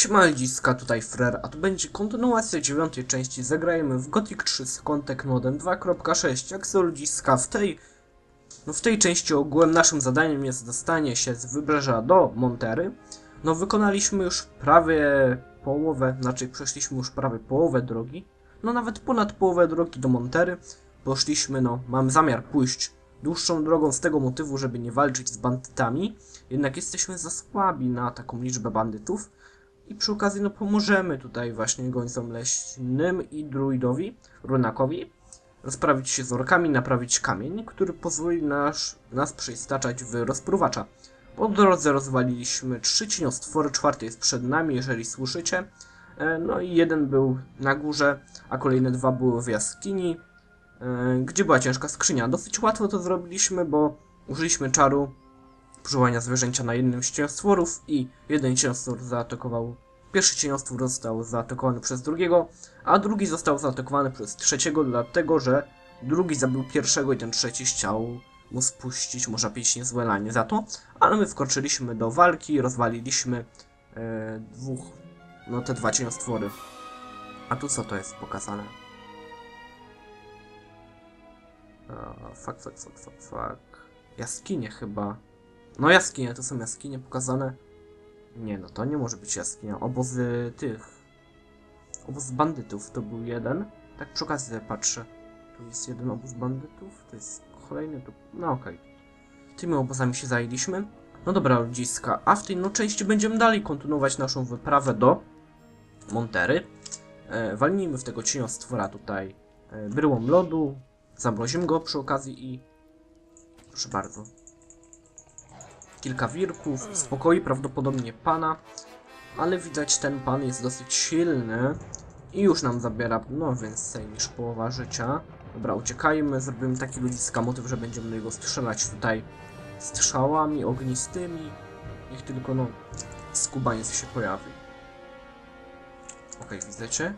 Siema ludziska, tutaj Frer, a to będzie kontynuacja dziewiątej części. Zagrajemy w Gothic 3 z Contact Modem 2.6. Jak są ludziska, w tej... No w tej części ogółem naszym zadaniem jest dostanie się z wybrzeża do Montery. No wykonaliśmy już prawie połowę, znaczy przeszliśmy już prawie połowę drogi. No nawet ponad połowę drogi do Montery. Poszliśmy, no, mam zamiar pójść dłuższą drogą z tego motywu, żeby nie walczyć z bandytami. Jednak jesteśmy za słabi na taką liczbę bandytów. I przy okazji no pomożemy tutaj właśnie gońcom leśnym i druidowi, runakowi, rozprawić się z orkami, naprawić kamień, który pozwoli nas, nas przeistaczać w rozpruwacza. Po drodze rozwaliliśmy trzy cieniostwory, czwarty jest przed nami, jeżeli słyszycie. E, No i jeden był na górze, a kolejne dwa były w jaskini, e, gdzie była ciężka skrzynia. Dosyć łatwo to zrobiliśmy, bo użyliśmy czaru przywołania zwierzęcia na jednym z cieniostworów i jeden cieniostwór zaatakował. Pierwszy cieniostwór został zaatakowany przez drugiego, a drugi został zaatakowany przez trzeciego, dlatego że drugi zabił pierwszego i ten trzeci chciał mu spuścić, można powiedzieć, niezłe lanie za to, ale my wkroczyliśmy do walki, rozwaliliśmy e, dwóch, no te dwa cieniostwory. A tu co to jest pokazane? A, fuck, fuck, fuck, fuck, fuck. Jaskinie chyba. No jaskinie, to są jaskinie pokazane. Nie, no to nie może być jaskinia. Obozy tych. Obóz bandytów to był jeden. Tak przy okazji patrzę. Tu jest jeden obóz bandytów, to jest kolejny tu. No okej. Tymi obozami się zajęliśmy. No dobra, ludziska, a w tej no części będziemy dalej kontynuować naszą wyprawę do Montery. E, walnijmy w tego cieniostwora tutaj e, bryłą lodu. Zamrozimy go przy okazji i... Proszę bardzo kilka wirków, spokoi prawdopodobnie pana, ale widać ten pan jest dosyć silny i już nam zabiera, no więcej niż połowa życia. Dobra, uciekajmy, zrobimy taki ludziska motyw, że będziemy do niego strzelać tutaj strzałami ognistymi. Niech tylko, no, skubaniec się pojawi. Okej, widzicie?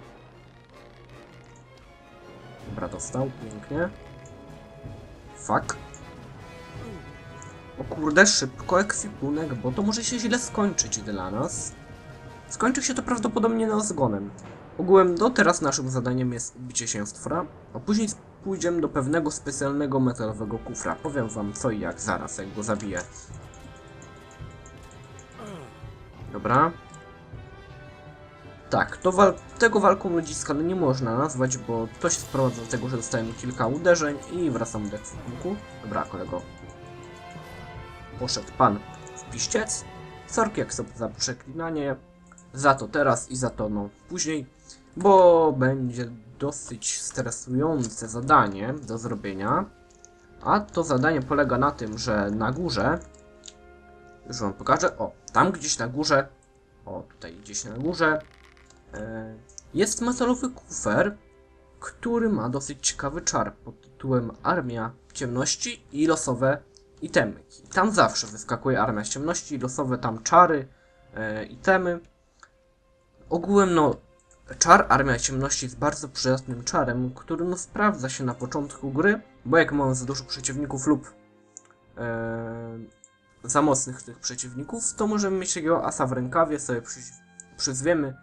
Dobra, dostał, pięknie. Fuck. O kurde, szybko ekwipunek, bo to może się źle skończyć dla nas. Skończy się to prawdopodobnie na zgonem. Ogółem do teraz naszym zadaniem jest bicie się stwora, a później pójdziemy do pewnego specjalnego metalowego kufra. Powiem wam co i jak zaraz, jak go zabiję. Dobra. Tak, to wal tego walką ludziska no nie można nazwać, bo to się sprowadza do tego, że dostajemy kilka uderzeń i wracamy do ekwipunku. Dobra, kolego, poszedł pan w. Sorki jak sobie za przeklinanie. Za to teraz i za to no później, bo będzie dosyć stresujące zadanie do zrobienia. A to zadanie polega na tym, że na górze, już wam pokażę, o, tam gdzieś na górze, o, tutaj gdzieś na górze, e, jest metalowy kufer, który ma dosyć ciekawy czar pod tytułem Armia Ciemności i losowe itemy. Tam zawsze wyskakuje armia ciemności, losowe tam czary, e, itemy. Ogółem no, czar Armia Ciemności jest bardzo przydatnym czarem, który no sprawdza się na początku gry, bo jak mamy za dużo przeciwników lub e, za mocnych tych przeciwników, to możemy mieć takiego asa w rękawie, sobie przy, przyzwiemy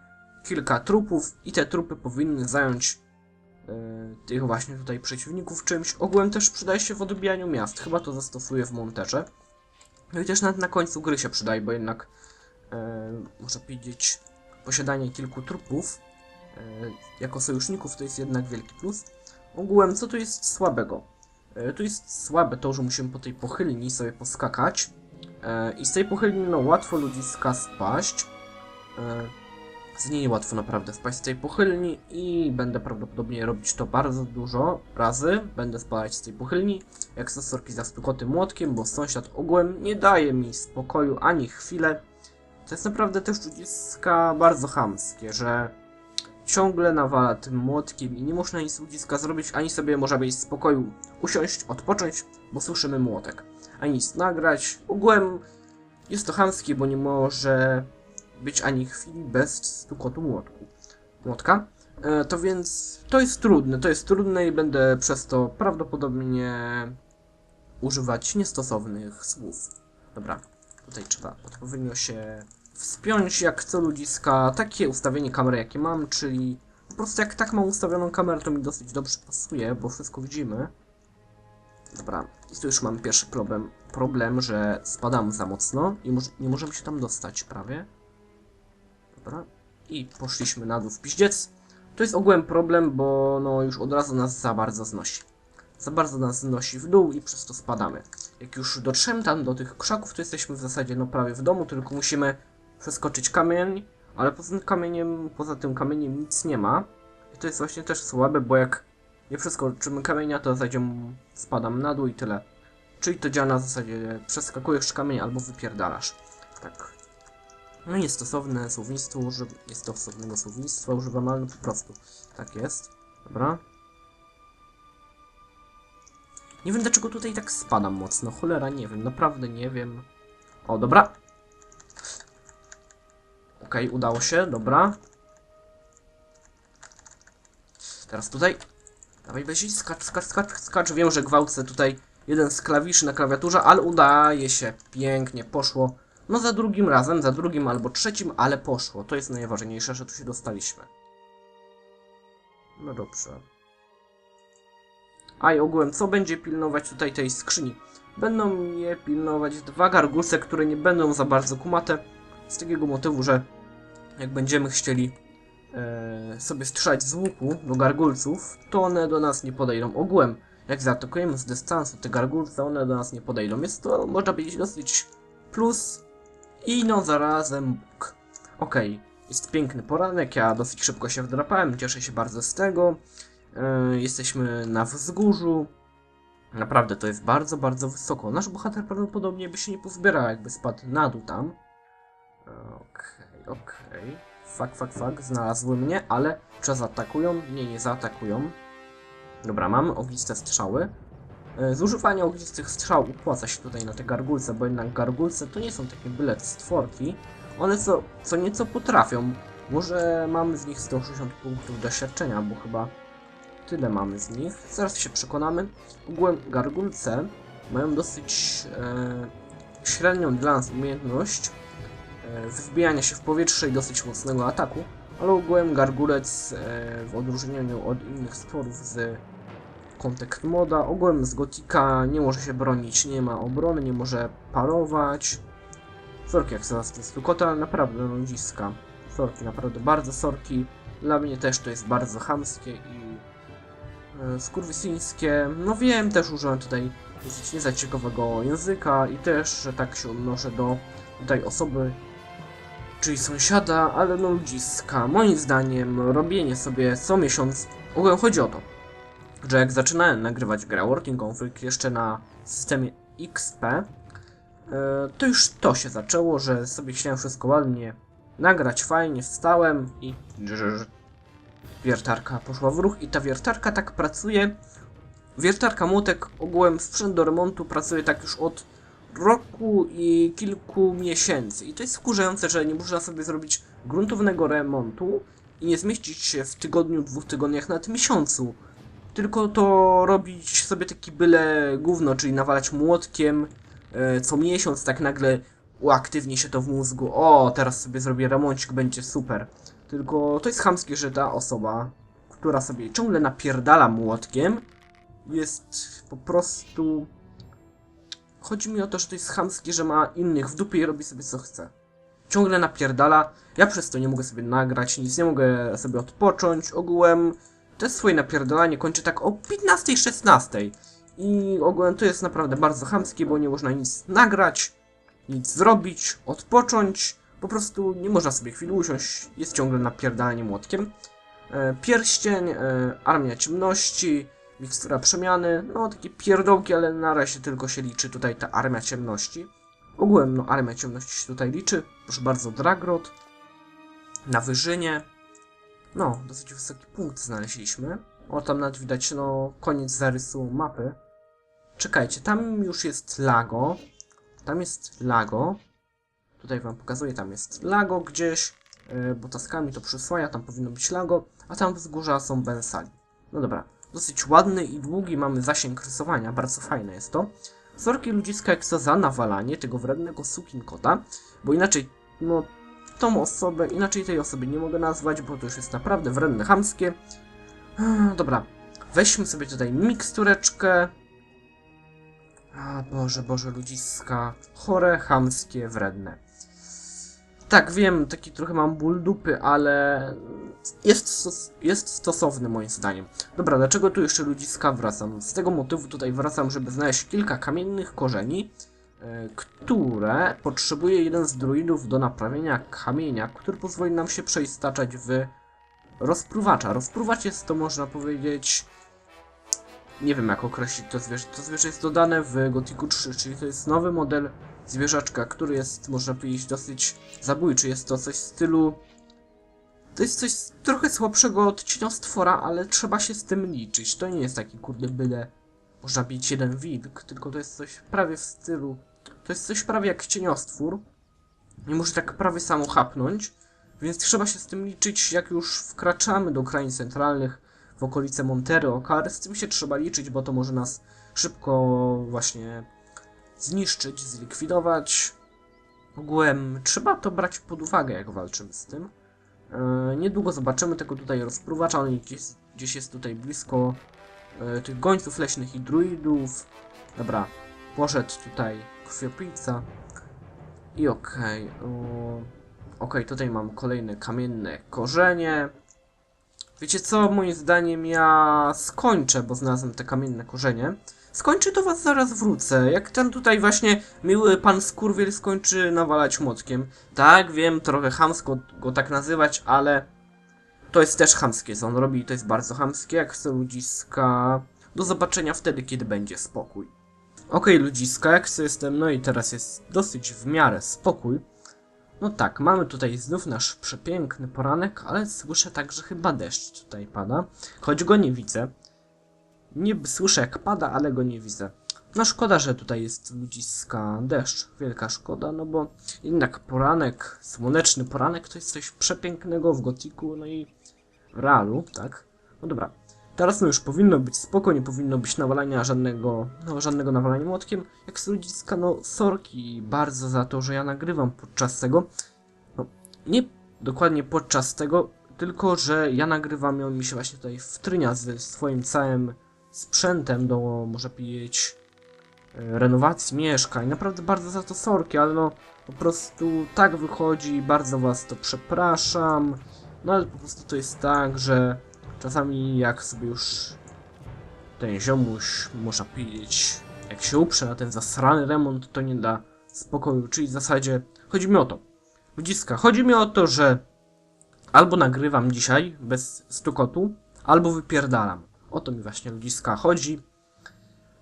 kilka trupów i te trupy powinny zająć tych właśnie tutaj przeciwników czymś. Ogółem też przydaje się w odbijaniu miast. Chyba to zastosuję w monterze. No i też nawet na końcu gry się przydaje, bo jednak e, można powiedzieć posiadanie kilku trupów e, jako sojuszników to jest jednak wielki plus. Ogółem co tu jest słabego? E, tu jest słabe to, że musimy po tej pochylni sobie poskakać e, i z tej pochylni no łatwo ludziska spaść. E, z niej łatwo naprawdę spaść z tej pochylni i będę prawdopodobnie robić to bardzo dużo razy. Będę spadać z tej pochylni, jak stosorki za stukoty młotkiem, bo sąsiad ogółem nie daje mi spokoju ani chwilę. To jest naprawdę też ludziska bardzo chamskie, że ciągle nawala tym młotkiem i nie można nic ludziska zrobić, ani sobie może być w spokoju usiąść, odpocząć, bo słyszymy młotek. Ani nic nagrać. Ogółem jest to chamskie, bo nie może być ani chwili bez stukotu młotku. Młotka. E, to więc to jest trudne, to jest trudne i będę przez to prawdopodobnie używać niestosownych słów. Dobra, tutaj trzeba odpowiednio się wspiąć jak co ludziska takie ustawienie kamery jakie mam, czyli po prostu jak tak mam ustawioną kamerę to mi dosyć dobrze pasuje, bo wszystko widzimy. Dobra, i tu już mam pierwszy problem, problem, że spadam za mocno i nie możemy się tam dostać prawie. Dobra, i poszliśmy na dół w piździec. To jest ogółem problem, bo no już od razu nas za bardzo znosi. Za bardzo nas znosi w dół i przez to spadamy. Jak już dotrzemy tam do tych krzaków, to jesteśmy w zasadzie no prawie w domu, tylko musimy przeskoczyć kamień, ale poza tym kamieniem, poza tym kamieniem nic nie ma. I to jest właśnie też słabe, bo jak nie przeskoczymy kamienia, to zajdziemy, spadam na dół i tyle. Czyli to działa na zasadzie przeskakujesz kamień albo wypierdalasz. Tak. No i niestosowne słownictwo, uży... niestosownego słownictwa używam, ale po prostu. Tak jest. Dobra. Nie wiem dlaczego tutaj tak spadam mocno. Cholera, nie wiem. Naprawdę nie wiem. O, dobra. Okej, udało się, dobra. Teraz tutaj. Dawaj, Bezi, skacz, skacz, skacz, skacz. Wiem, że gwałcę tutaj jeden z klawiszy na klawiaturze, ale udaje się. Pięknie, poszło. No za drugim razem, za drugim albo trzecim, ale poszło. To jest najważniejsze, że tu się dostaliśmy. No dobrze. A i ogółem, co będzie pilnować tutaj tej skrzyni? Będą je pilnować dwa gargulce, które nie będą za bardzo kumate. Z takiego motywu, że jak będziemy chcieli e, sobie strzelać z łuku do gargulców, to one do nas nie podejdą. Ogółem, jak zaatakujemy z dystansu te gargulce, one do nas nie podejdą. Jest to, można powiedzieć, dosyć plus i no zarazem bóg. Okej, jest piękny poranek, ja dosyć szybko się wdrapałem, cieszę się bardzo z tego. E, jesteśmy na wzgórzu. Naprawdę to jest bardzo, bardzo wysoko. Nasz bohater prawdopodobnie by się nie pozbierał, jakby spadł na dół tam. Okej, okej. Fak, fak, fak, znalazły mnie, ale czy zaatakują? Nie, nie zaatakują. Dobra, mamy ogniste strzały. E, Zużywanie ognistych strzał opłaca się tutaj na te gargulce, bo jednak gargulce to nie są takie byle stworki. One co, co nieco potrafią. Może mamy z nich 160 punktów doświadczenia, bo chyba tyle mamy z nich. Zaraz się przekonamy. Ogółem gargulce mają dosyć e, średnią dla nas umiejętność e, wzbijania się w powietrze i dosyć mocnego ataku, ale ogółem gargulec e, w odróżnieniu od innych stworów z Contact Moda, ogółem z Gotika nie może się bronić, nie ma obrony, nie może parować. Sorki jak zaraz to jest ale naprawdę ludziska. Sorki, naprawdę bardzo sorki. Dla mnie też to jest bardzo chamskie i e, skurwysyńskie. No wiem, też użyłem tutaj dosyć nie za ciekawego języka i też, że tak się odnoszę do tutaj osoby, czyli sąsiada, ale no ludziska. Moim zdaniem robienie sobie co miesiąc, ogółem chodzi o to, że jak zaczynałem nagrywać grę Working Conflict jeszcze na systemie XP, e, to już to się zaczęło, że sobie chciałem wszystko ładnie nagrać, fajnie, wstałem i wiertarka poszła w ruch i ta wiertarka tak pracuje. Wiertarka młotek ogółem sprzęt do remontu pracuje tak już od roku i kilku miesięcy. I to jest wkurzające, że nie można sobie zrobić gruntownego remontu i nie zmieścić się w tygodniu, dwóch tygodniach, nawet miesiącu. Tylko to robić sobie taki byle gówno, czyli nawalać młotkiem e, co miesiąc, tak nagle uaktywni się to w mózgu. O, teraz sobie zrobię remoncik, będzie super. Tylko to jest chamskie, że ta osoba, która sobie ciągle napierdala młotkiem, jest po prostu... Chodzi mi o to, że to jest chamskie, że ma innych w dupie i robi sobie co chce. Ciągle napierdala, ja przez to nie mogę sobie nagrać, nic nie mogę sobie odpocząć, ogółem te swoje napierdalanie kończy tak o 15-16. I ogółem to jest naprawdę bardzo chamskie, bo nie można nic nagrać, nic zrobić, odpocząć. Po prostu nie można sobie chwili usiąść, jest ciągle napierdalanie młotkiem. E, pierścień, e, armia ciemności, mikstura przemiany, no takie pierdołki, ale na razie tylko się liczy tutaj ta armia ciemności. Ogółem, no armia ciemności się tutaj liczy. Proszę bardzo, Dragrod. Na wyżynie. No, dosyć wysoki punkt znaleźliśmy. O, tam nawet widać, no, koniec zarysu mapy. Czekajcie, tam już jest Lago. Tam jest Lago. Tutaj wam pokazuję, tam jest Lago gdzieś. Yy, bo taskami to przysłaja, tam powinno być Lago. A tam wzgórza są Bensali. No dobra, dosyć ładny i długi mamy zasięg rysowania, bardzo fajne jest to. Sorki ludziska jak co za nawalanie tego wrednego sukinkota, bo inaczej, no, tą osobę, inaczej tej osoby nie mogę nazwać, bo to już jest naprawdę wredne, chamskie. Dobra, weźmy sobie tutaj mikstureczkę. A Boże, Boże, ludziska. Chore, chamskie, wredne. Tak, wiem, taki trochę mam ból dupy, ale jest, jest stosowny moim zdaniem. Dobra, dlaczego tu jeszcze ludziska wracam? Z tego motywu tutaj wracam, żeby znaleźć kilka kamiennych korzeni, które potrzebuje jeden z druidów do naprawienia kamienia, który pozwoli nam się przeistaczać w rozpruwacza. Rozpruwacz jest to, można powiedzieć, nie wiem jak określić to zwierzę. To zwierzę jest dodane w Gothicu 3, czyli to jest nowy model zwierzaczka, który jest, można powiedzieć, dosyć zabójczy. Jest to coś w stylu... To jest coś trochę słabszego od cieniostwora, ale trzeba się z tym liczyć. To nie jest taki kurde byle można bić jeden wilk, tylko to jest coś prawie w stylu... To jest coś prawie jak cieniostwór. Nie może tak prawie samo chapnąć, więc trzeba się z tym liczyć, jak już wkraczamy do krain centralnych, w okolice Montery Okar. Z tym się trzeba liczyć, bo to może nas szybko właśnie zniszczyć, zlikwidować. Ogółem trzeba to brać pod uwagę, jak walczymy z tym. Yy, niedługo zobaczymy tego tutaj rozpruwacza, on gdzieś, gdzieś jest tutaj blisko yy, tych gońców leśnych i druidów. Dobra, poszedł tutaj krwiopijca. I okej. Okay, okej, tutaj mam kolejne kamienne korzenie. Wiecie co, moim zdaniem ja skończę, bo znalazłem te kamienne korzenie. Skończy to was zaraz wrócę. Jak ten tutaj właśnie miły pan Skurwiel skończy nawalać młotkiem. Tak, wiem, trochę chamsko go tak nazywać, ale to jest też chamskie, co on robi i to jest bardzo chamskie. Jak chce ludziska, do zobaczenia wtedy, kiedy będzie spokój. Okej, ludziska, jak chcę jestem, no i teraz jest dosyć w miarę spokój. No tak, mamy tutaj znów nasz przepiękny poranek, ale słyszę także chyba deszcz tutaj pada, choć go nie widzę. Niby słyszę jak pada, ale go nie widzę. No szkoda, że tutaj jest ludziska deszcz, wielka szkoda, no bo jednak poranek, słoneczny poranek to jest coś przepięknego w gotiku, no i w realu, tak? No dobra, teraz no już powinno być spoko, nie powinno być nawalania żadnego, no żadnego nawalania młotkiem. Jak z ludziska, no sorki bardzo za to, że ja nagrywam podczas tego. No, nie dokładnie podczas tego, tylko że ja nagrywam i on mi się właśnie tutaj wtrynia ze swoim całym sprzętem do, może powiedzieć, e, renowacji mieszkań. Naprawdę bardzo za to sorki, ale no po prostu tak wychodzi, bardzo was to przepraszam. No ale po prostu to jest tak, że czasami jak sobie już ten ziomuś, można powiedzieć, jak się uprze na ten zasrany remont, to nie da spokoju. Czyli w zasadzie chodzi mi o to. Ludziska, chodzi mi o to, że albo nagrywam dzisiaj bez stukotu, albo wypierdalam. O to mi właśnie ludziska chodzi.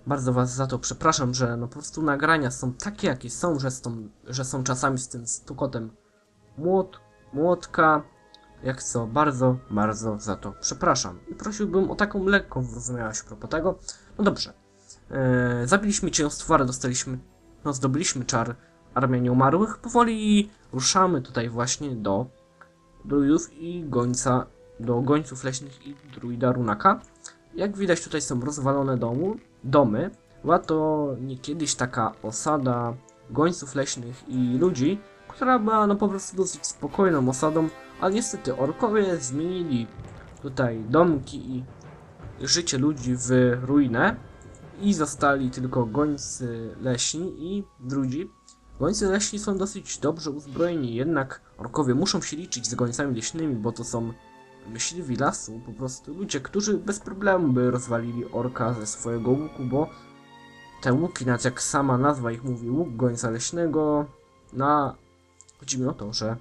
Bardzo was za to przepraszam, że no po prostu nagrania są takie jakie są, że, że są czasami z tym stukotem młot, młotka. Jak co, bardzo, bardzo za to przepraszam. I prosiłbym o taką lekką wyrozumiałość propos tego. No dobrze. Eee, zabiliśmy cięstwora, dostaliśmy, no zdobyliśmy czar Armia Nieumarłych. Powoli ruszamy tutaj właśnie do druidów i gońca, do gońców leśnych i druida Runaka. Jak widać tutaj są rozwalone domu, domy. Była to niekiedyś taka osada gońców leśnych i ludzi, która była no po prostu dosyć spokojną osadą, ale niestety orkowie zmienili tutaj domki i życie ludzi w ruinę i zostali tylko gońcy leśni i drudzi. Gońcy leśni są dosyć dobrze uzbrojeni, jednak orkowie muszą się liczyć z gońcami leśnymi, bo to są myśliwi lasu, po prostu ludzie, którzy bez problemu by rozwalili orka ze swojego łuku, bo te łuki, nawet jak sama nazwa ich mówi, łuk gońca leśnego, na... Chodzi mi o to, że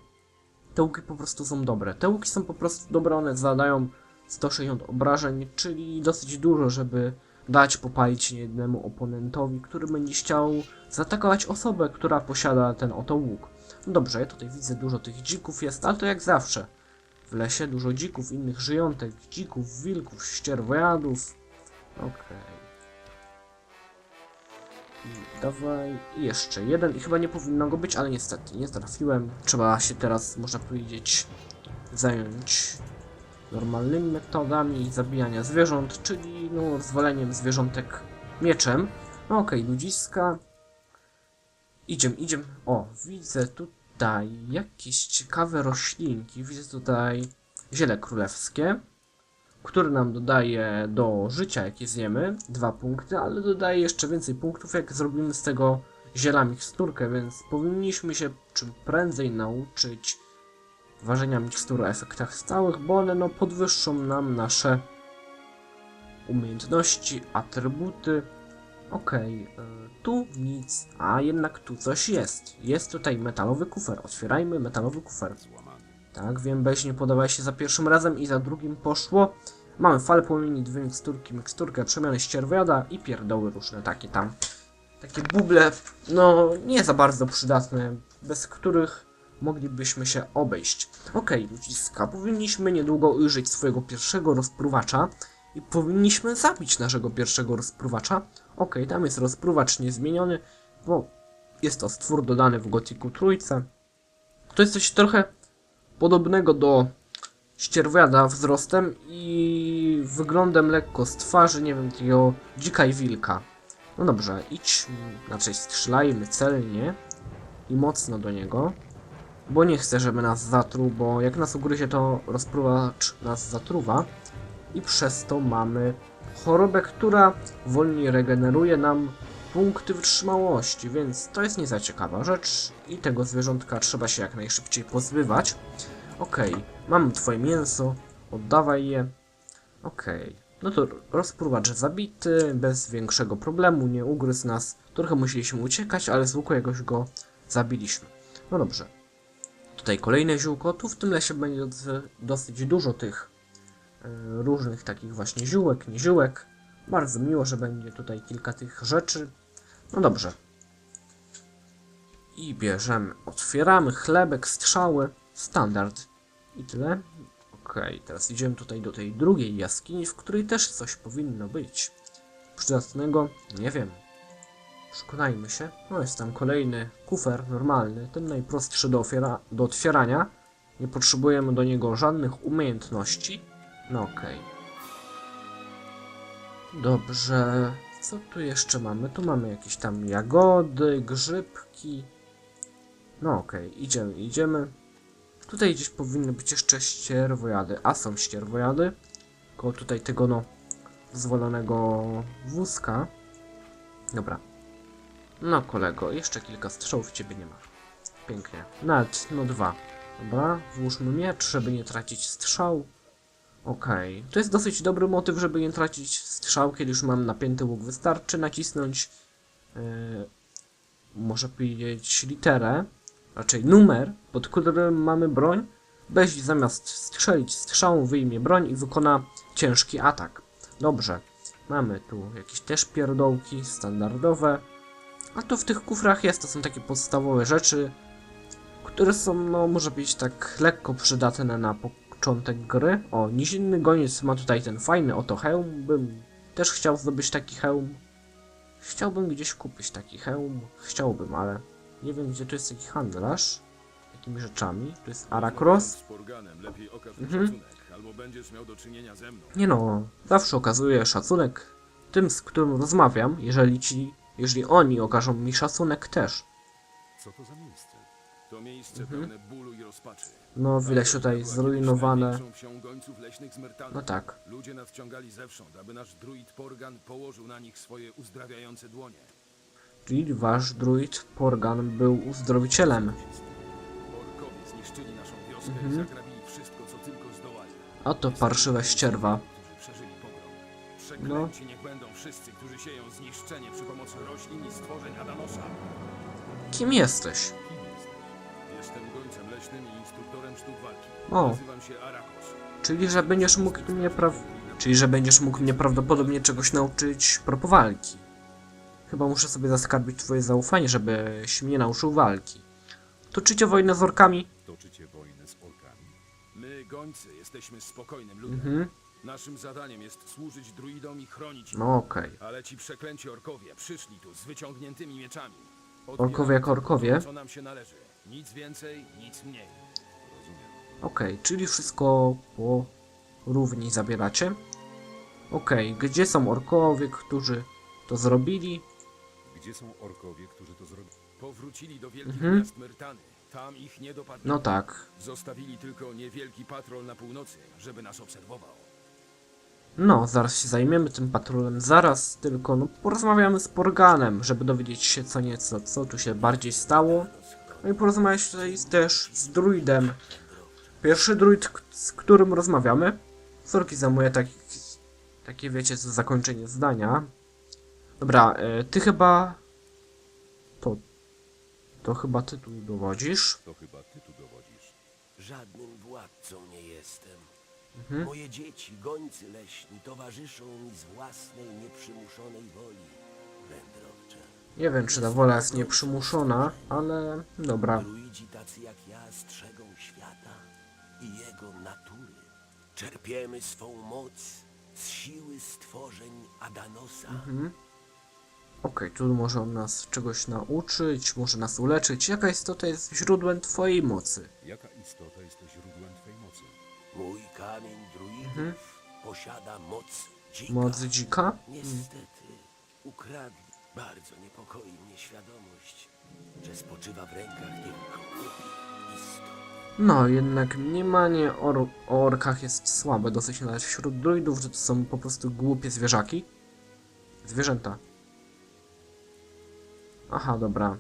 te łuki po prostu są dobre. Te łuki są po prostu dobre, one zadają 160 obrażeń, czyli dosyć dużo, żeby dać popalić jednemu oponentowi, który będzie chciał zaatakować osobę, która posiada ten oto łuk. No dobrze, ja tutaj widzę dużo tych dzików jest, ale to jak zawsze. W lesie dużo dzików, innych żyjątek, dzików, wilków, ścierwojadów. Okej. I Dawaj, jeszcze jeden i chyba nie powinno go być, ale niestety nie trafiłem. Trzeba się teraz, można powiedzieć, zająć normalnymi metodami zabijania zwierząt, czyli no, rozwaleniem zwierzątek mieczem. No okej, ludziska. Idziemy, idziemy. O, widzę tu tutaj jakieś ciekawe roślinki. Widzę tutaj ziele królewskie, które nam dodaje do życia, jakie zjemy, dwa punkty, ale dodaje jeszcze więcej punktów, jak zrobimy z tego ziela miksturkę, więc powinniśmy się czym prędzej nauczyć ważenia mikstur o efektach stałych, bo one no podwyższą nam nasze umiejętności, atrybuty. Okej, y, tu nic, a jednak tu coś jest. Jest tutaj metalowy kufer. Otwierajmy metalowy kufer. Tak, wiem, Beś nie podoba się za pierwszym razem i za drugim poszło. Mamy falę płomieni, dwie miksturki, miksturkę, przemiany ścierwiada i pierdoły różne takie tam. Takie buble, no nie za bardzo przydatne, bez których moglibyśmy się obejść. Okej, ludziska, powinniśmy niedługo ujrzeć swojego pierwszego rozpruwacza i powinniśmy zabić naszego pierwszego rozpruwacza. Okej, tam jest rozpruwacz niezmieniony, bo jest to stwór dodany w Gotiku Trójce. To jest coś trochę podobnego do ścierwiada wzrostem i wyglądem lekko z twarzy, nie wiem, takiego dzika i wilka. No dobrze, idź, znaczy strzelajmy celnie i mocno do niego, bo nie chcę, żeby nas zatruł, bo jak nas ugryzie, to rozpruwacz nas zatruwa i przez to mamy chorobę, która wolniej regeneruje nam punkty wytrzymałości, więc to jest nie za ciekawa rzecz i tego zwierzątka trzeba się jak najszybciej pozbywać. Okej, mam twoje mięso, oddawaj je. Okej, no to rozpruwacz zabity, bez większego problemu, nie ugryzł nas. Trochę musieliśmy uciekać, ale z łuku jakoś go zabiliśmy. No dobrze. Tutaj kolejne ziółko, tu w tym lesie będzie dosyć dużo tych e, różnych takich właśnie ziółek, nie ziółek. Bardzo miło, że będzie tutaj kilka tych rzeczy. No dobrze. I bierzemy, otwieramy chlebek, strzały, standard. I tyle. Okej, teraz idziemy tutaj do tej drugiej jaskini, w której też coś powinno być. Przydatnego? Nie wiem. Przekonajmy się. No jest tam kolejny kufer normalny, ten najprostszy do, otwiera do otwierania. Nie potrzebujemy do niego żadnych umiejętności. No okej. Dobrze. Co tu jeszcze mamy? Tu mamy jakieś tam jagody, grzybki. No okej, idziemy, idziemy. Tutaj gdzieś powinny być jeszcze ścierwojady. A są ścierwojady. Koło tutaj tego no zwolonego wózka. Dobra. No kolego, jeszcze kilka strzałów ciebie nie ma. Pięknie. Nawet, no dwa. Dobra, włóżmy miecz, żeby nie tracić strzał. Okej. To jest dosyć dobry motyw, żeby nie tracić strzał, kiedy już mam napięty łuk. Wystarczy nacisnąć, yy, może powiedzieć, literę, raczej numer, pod którym mamy broń. Beź zamiast strzelić strzałą wyjmie broń i wykona ciężki atak. Dobrze. Mamy tu jakieś też pierdołki standardowe. A to w tych kufrach jest, to są takie podstawowe rzeczy, które są, no, może być tak lekko przydatne na początek gry. O, nizinny goniec ma tutaj ten fajny oto hełm, bym też chciał zdobyć taki hełm. Chciałbym gdzieś kupić taki hełm, chciałbym, ale nie wiem gdzie tu jest taki handlarz takimi rzeczami. Tu jest Arakros. Mhm. Nie no, zawsze okazuję szacunek tym, z którym rozmawiam, jeżeli ci, jeżeli oni okażą mi szacunek też. Co to za miejsce? To miejsce Mhm. pełne bólu i rozpaczy. No, widać tutaj zrujnowane. Największą wsią gońców leśnych z Myrtanu. No tak. Ludzie zewsząd, aby nasz druid Porgan położył na nich swoje uzdrawiające dłonie. Czyli wasz druid Porgan był uzdrowicielem. Orkowie zniszczyli naszą wioskę Mhm. i zagrabili wszystko, co tylko zdołali. A to parszywe ścierwa. Którzy przeżyli pogrom. Przeklęci niech będą wszyscy, którzy sieją zniszczenie przy pomocy roślin i stworzeń Adanosza. Kim jesteś? Leśnym i instruktorem sztuk walki. O. Nazywam się Arakos. Czyli, że będziesz mógł mnie praw... Czyli, że będziesz mógł mnie prawdopodobnie czegoś nauczyć propos walki. Chyba muszę sobie zaskarbić twoje zaufanie, żebyś mnie nauczył walki. Toczycie wojnę z orkami? Toczycie wojnę z orkami? My, gońcy, jesteśmy spokojnym ludem. Mhm. Naszym zadaniem jest służyć druidom i chronić ich. No okej. Ale ci przeklęci orkowie przyszli tu z wyciągniętymi mieczami. Orkowie jak orkowie. co nam się należy. Nic więcej, nic mniej. Rozumiem. Okej, czyli wszystko po równi zabieracie. Okej, gdzie są orkowie, którzy to zrobili? Gdzie są orkowie, którzy to zrobili? Powrócili do wielkich Mhm. miast Myrtany. Tam ich nie dopadli. No tak. Zostawili tylko niewielki patrol na północy, żeby nas obserwował. No, zaraz się zajmiemy tym patrolem, zaraz tylko no, porozmawiamy z Porganem, żeby dowiedzieć się co nieco, co tu się bardziej stało. No i porozmawiać tutaj też z druidem. Pierwszy druid, z którym rozmawiamy. Sorki za moje taki, takie, wiecie, zakończenie zdania. Dobra, e, ty chyba... To... To chyba ty tu dowodzisz. To chyba ty tu dowodzisz. Żadnym władcą nie jestem. Mhm. Moje dzieci, gońcy leśni, towarzyszą mi z własnej, nieprzymuszonej woli. Wędrowcze. Nie wiem, czy ta wola jest nieprzymuszona, ale dobra. Druidzi tacy jak ja strzegą świata i jego natury. Czerpiemy swą moc z siły stworzeń Adanosa. Mhm. Okej, tu może on nas czegoś nauczyć, może nas uleczyć. Jaka istota jest źródłem twojej mocy? Jaka istota jest źródłem twej mocy? Mój kamień druidów Mhm. posiada moc dzika. Moc dzika? Niestety, ukradli. Bardzo niepokoi mnie świadomość, że spoczywa w rękach głupich istot. No, jednak mniemanie or o orkach jest słabe dosyć nawet wśród druidów, że to są po prostu głupie zwierzaki. Zwierzęta. Aha, dobra.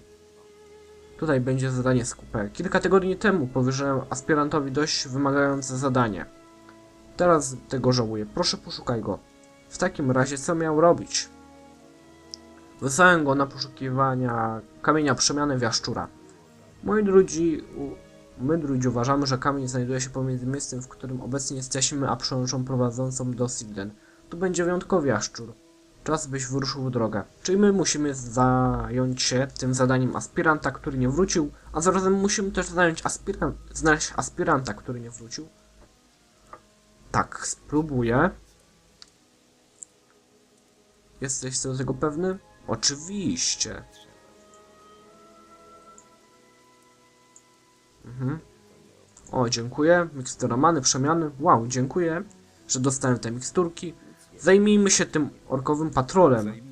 Tutaj będzie zadanie z kupę. Kilka tygodni temu powierzyłem aspirantowi dość wymagające zadanie. Teraz tego żałuję. Proszę poszukaj go. W takim razie co miał robić? Wysłałem go na poszukiwania kamienia przemiany w jaszczura. Moi drudzi, u- my drudzi uważamy, że kamień znajduje się pomiędzy miejscem, w którym obecnie jesteśmy, a przełęczą prowadzącą do Sigden. Tu będzie wyjątkowy jaszczur. Czas byś wyruszył w drogę. Czyli my musimy zająć się tym zadaniem aspiranta, który nie wrócił, a zarazem musimy też zająć aspiran znaleźć aspiranta, który nie wrócił. Tak, spróbuję. Jesteś co do tego pewny? Oczywiście. Mhm. O, dziękuję. Mikstura many, przemiany. Wow, dziękuję, że dostałem te miksturki. Zajmijmy się tym orkowym patrolem.